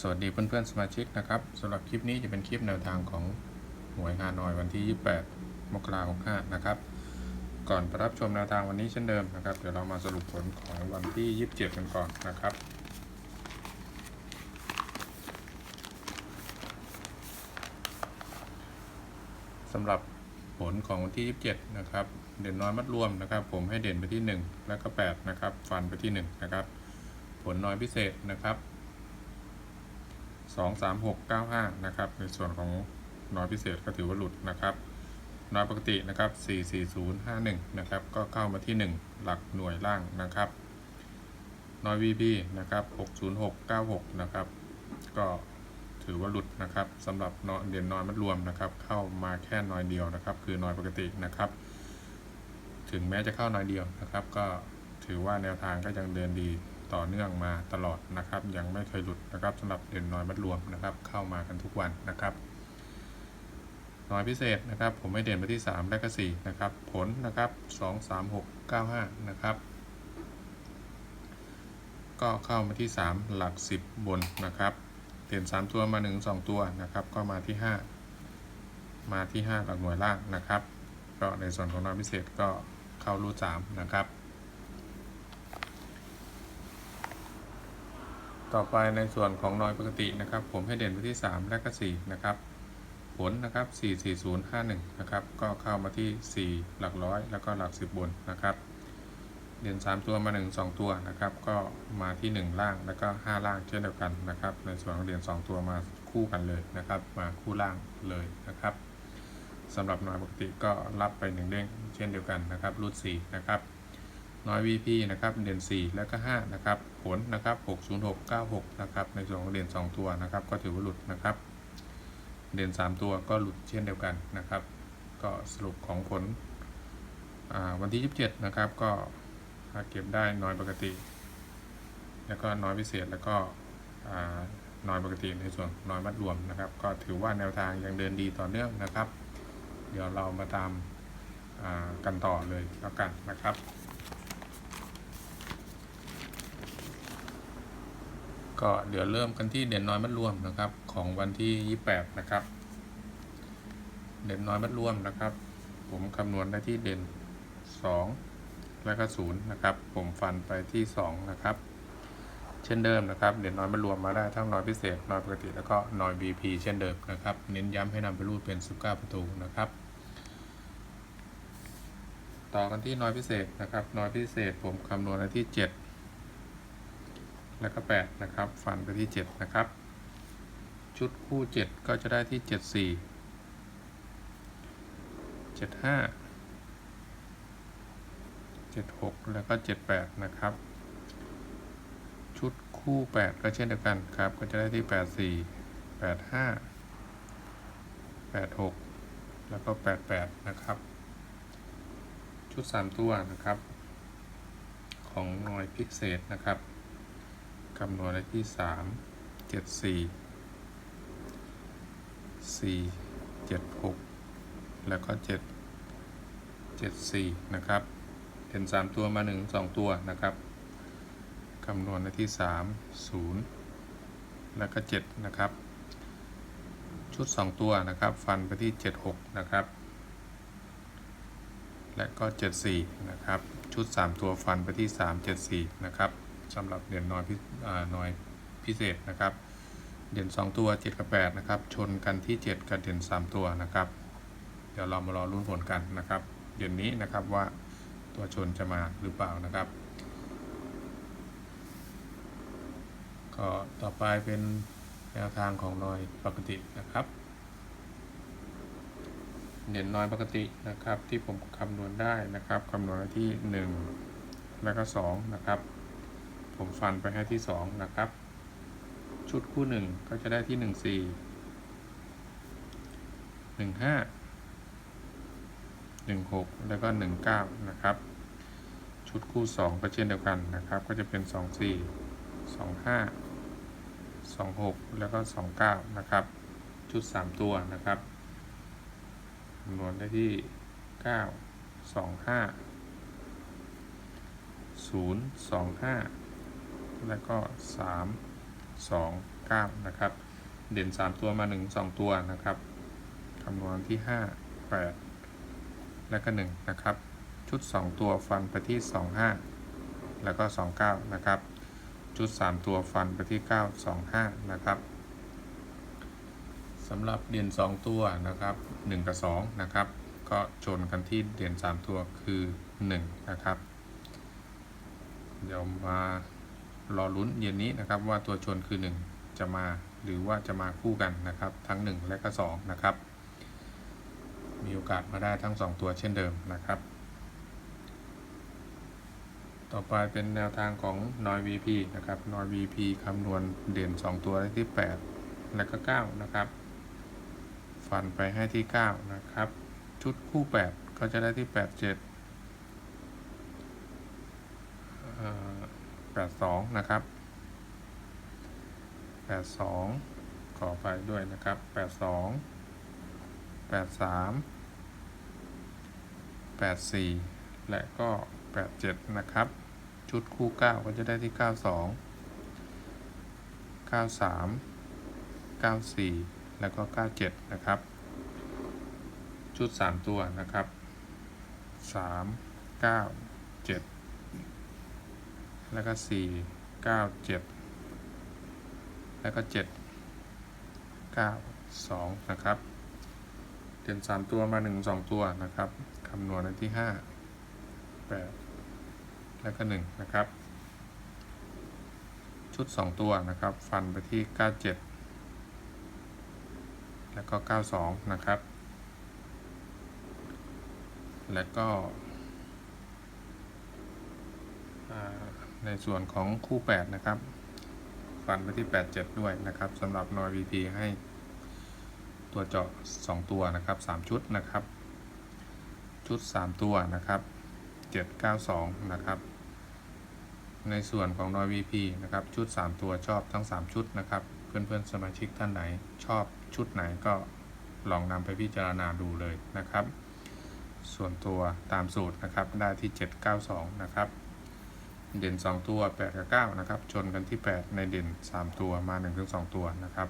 สวัสดีเพื่อนๆสมาชิกนะครับสำหรับคลิปนี้จะเป็นคลิปแนวทางของหวยฮานอยวันที่ 28 มกราคม65นะครับ ก่อนไปรับชมแนวทางวันนี้เช่นเดิมนะครับ เดี๋ยวเรามาสรุปผลของวันที่ 27 กันก่อนนะครับสำหรับผลของวันที่ 27 นะครับ เด่นน้อยมัดรวมนะครับ ผมให้เด่นไปที่ 1 แล้วก็ 8 นะครับ ฟันไปที่ 1 นะครับ ผลน้อยพิเศษนะครับ 2 3 6 9 5นะครับในส่วนของน้อยพิเศษก็ถือว่าหลุดนะครับน้อยปกตินะครับ 4 4 0 5 1 นะครับ ก็เข้ามาที่ 1 หลักหน่วยล่างนะครับ น้อย VP นะครับ 606 96 นะครับ ก็ถือว่าหลุดนะครับสำหรับนอยเด่นน้อยมัดรวมนะครับ เข้ามาแค่น้อยเดียวนะครับ คือน้อยปกตินะครับ ถึงแม้จะเข้าน้อยเดียวนะครับ ก็ถือว่าแนวทางก็ยังเดินดี ต่อเนื่องมาตลอดนะครับ ยังไม่เคยหลุดนะครับสำหรับเด่นน้อยมัดรวมนะครับ เข้ามากันทุกวันนะครับ น้อยพิเศษนะครับ ผมให้เด่นไปที่ 3 และก็4นะครับ ผลนะครับ 2 3 6 9 5 นะครับ ก็เข้ามาที่ 3 หลัก 10 บนนะครับ เด่น 3 ตัวมา 1 2 ตัวนะครับ ก็มาที่ 5 มาที่ 5 หลักหน่วยล่างนะครับ ก็ในส่วนของน้อยพิเศษก็เข้ารูด3นะครับ ต่อไปในส่วนของน้อยปกตินะครับ ผมให้เด่นไปที่ 3 และก็ 4 นะครับ ผลนะครับ 44051 นะครับ ก็เข้ามาที่ 4 หลักร้อย แล้วก็หลัก 10 บนนะครับ เด่น 3 ตัวมา 1 2 ตัวนะครับ ก็มาที่ 1 ล่างแล้วก็ 5 ล่างเช่นเดียวกันนะครับ ในส่วนของเด่น 2 ตัวมาคู่กันเลยนะครับ มาคู่ล่างเลยนะครับสำหรับน้อยปกติก็รับไป1เด้งเช่นเดียวกันนะครับรูด4นะครับ น้อย VP นะครับเด่น 4 แล้วก็ 5 นะครับ ผลนะครับ 60696 นะครับ ในส่วนของเด่น 2 ตัวนะครับ ก็ถือว่าหลุดนะครับ เด่น 3 ตัวก็หลุดเช่นเดียวกันนะครับ ก็สรุปของผลวันที่ 27 นะครับ ก็เก็บได้น้อยปกติ แล้วก็น้อยพิเศษแล้วก็น้อยปกติในส่วนน้อยมัดรวมนะครับ ก็ถือว่าแนวทางยังเดินดีต่อเนื่องนะครับ เดี๋ยวเรามาตามกันต่อเลยแล้วกันนะครับ ก็เดี๋ยวเริ่มกันที่เด่นน้อยมัดรวมนะครับ ของวันที่ 28 นะครับ เด่นน้อยมัดรวมนะครับ ผมคำนวณได้ที่เด่น 2 แล้วก็0นะครับ ผมฟันไปที่ 2 นะครับ เช่นเดิมนะครับ เด่นน้อยมัดรวมมาได้ทั้งน้อยพิเศษน้อยปกติแล้วก็น้อย BP เช่นเดิมนะครับ เน้นย้ำให้นำไปรูดเป็น 19 ประตูนะครับต่อกันที่น้อยพิเศษนะครับ น้อยพิเศษผมคำนวณได้ที่ 7 แล้วก็ 8 นะครับ ฟันไปที่ 7 นะครับ ชุดคู่ 7 ก็จะได้ที่ 74 75 76 แล้วก็ 78 นะครับ ชุดคู่ 8 ก็เช่นเดียวกันครับ ก็จะได้ที่ 84 85 86 แล้วก็ 88 นะครับ ชุด 3 ตัวนะครับ ของหน่วยพิกเศษนะครับ คำนวณได้ที่สามเจ็ดสี่สี่เจ็ดหกแล้วก็เจ็ดเจ็ดสี่นะครับ เห็นสามตัวมาหนึ่งสองตัวนะครับ คำนวณได้ที่สามศูนย์แล้วก็เจ็ดนะครับ ชุดสองตัวนะครับ ฟันไปที่เจ็ดหกนะครับ และก็เจ็ดสี่นะครับ ชุดสามตัวฟันไปที่สามเจ็ดสี่นะครับ สำหรับเด่นน้อยพิน้อยพิเศษนะครับเด่น2ตัว 7 กับ 8 นะครับ ชนกันที่ 7 กับเด่น3ตัวนะครับ เดี๋ยวเรามารอรุ้นผลกันนะครับเด่นนี้นะครับว่าตัวชนจะมาหรือเปล่านะครับ ก็ต่อไปเป็นแนวทางของน้อยปกตินะครับเด่นน้อยปกตินะครับที่ผมคำนวณได้นะครับคำนวณที่ 1 แล้วก็2นะครับ ผมฟันไปให้ที่สองนะครับ ชุดคู่หนึ่งก็จะได้ที่หนึ่งสี่หนึ่งห้าหนึ่งหกแล้วก็หนึ่งเก้านะครับ ชุดคู่สองก็เช่นเดียวกันนะครับ ก็จะเป็นสองสี่สองห้าสองหกแล้วก็สองเก้านะครับ ชุดสามตัวนะครับคำนวณได้ที่เก้าสองห้าศูนย์สองห้า แล้วก็ 3 2 9 นะครับ เด่น 3 ตัวมา 1 2 ตัวนะครับคำนวณที่ 5 8 และก็ 1 นะครับ ชุด 2 ตัวฟันไปที่ 25 แล้วก็ 29 นะครับ ชุด 3 ตัวฟันไปที่ 9 25 นะครับสำหรับเด่น 2 ตัวนะครับ 1 กับ 2 นะครับ ก็ชนกันที่เด่น 3 ตัวคือ 1 นะครับเดี๋ยวมา รอลุ้นเย็นนี้นะครับว่าตัวชนคือ 1 จะมาหรือว่าจะมาคู่กันนะครับ ทั้ง 1 และก็2นะครับ มีโอกาสมาได้ทั้ง 2 ตัวเช่นเดิมนะครับ ต่อไปเป็นแนวทางของนอย VP นะครับนอย VP คำนวณเด่น 2 ตัวได้ที่ 8 และก็ 9 นะครับ ฟันไปให้ที่ 9 นะครับ ชุดคู่ 8 ก็จะได้ที่ 8 7เอ่อ 82 นะครับ 82 ขอไปด้วยนะครับ 82 83 84 และก็ 87 นะครับ ชุดคู่ 9 ก็จะได้ที่ 92 93 94 แล้วก็ 97 นะครับ ชุด 3 ตัวนะครับ 3 9 7 แล้วก็4 9 7แล้วก็7 9 2นะครับ เด่น3ตัวมา1 2ตัวนะครับคำนวณในที่5 8แล้วก็1นะครับ ชุด2ตัวนะครับ ฟันไปที่97แล้วก็92นะครับ แล้วก็อ่า ในส่วนของคู่ 8 นะครับ ฟันไปที่ 87 ด้วยนะครับสำหรับนอย VP ให้ตัวเจาะ 2 ตัวนะครับ 3 ชุดนะครับ ชุด 3 ตัวนะครับ 792 นะครับ ในส่วนของนอย VP นะครับ ชุด 3 ตัวชอบทั้ง 3 ชุดนะครับ เพื่อนๆ สมาชิกท่านไหนชอบชุดไหนก็ลองนำไปพิจารณาดูเลยนะครับ ส่วนตัวตามสูตรนะครับได้ที่ 792 นะครับ เด่น 2 ตัว 8 กับ 9 นะครับ ชนกันที่ 8 ในเด่น 3 ตัวมา 1-2 ตัวนะครับ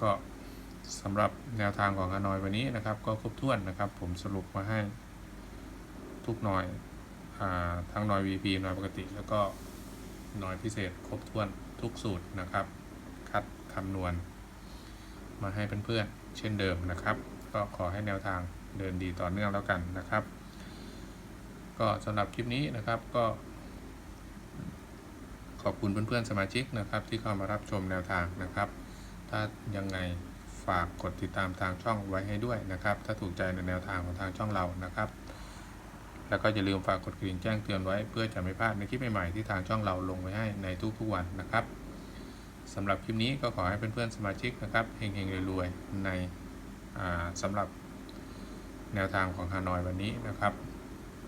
ก็สำหรับแนวทางของฮานอยวันนี้นะครับ ก็ครบถ้วนนะครับ ผมสรุปมาให้ทุกหน่อยอทั้งหน่อย VP หน่อยปกติ แล้วก็หน่อยพิเศษครบถ้วนทุกสูตรนะครับ คัดคำนวณ มาให้เพื่อนๆเช่นเดิมนะครับ ก็ขอให้แนวทางเดินดีต่อเนื่องแล้วกันนะครับ ก็สำหรับคลิปนี้นะครับก็ ขอบคุณเพื่อนๆสมาชิกนะครับ ที่เข้ามารับชมแนวทางนะครับ ถ้ายังไงฝากกดติดตามทางช่องไว้ให้ด้วยนะครับ ถ้าถูกใจในแนวทางของทางช่องเรานะครับ แล้วก็อย่าลืมฝากกดกริ่งแจ้งเตือนไว้ เพื่อจะไม่พลาดในคลิปใหม่ๆที่ทางช่องเราลงไว้ให้ในทุกๆวันนะครับสำหรับคลิปนี้ก็ขอให้เพื่อนๆสมาชิกนะครับเฮงๆรวยๆในอ่าสำหรับแนวทางของฮานอยวันนี้นะครับ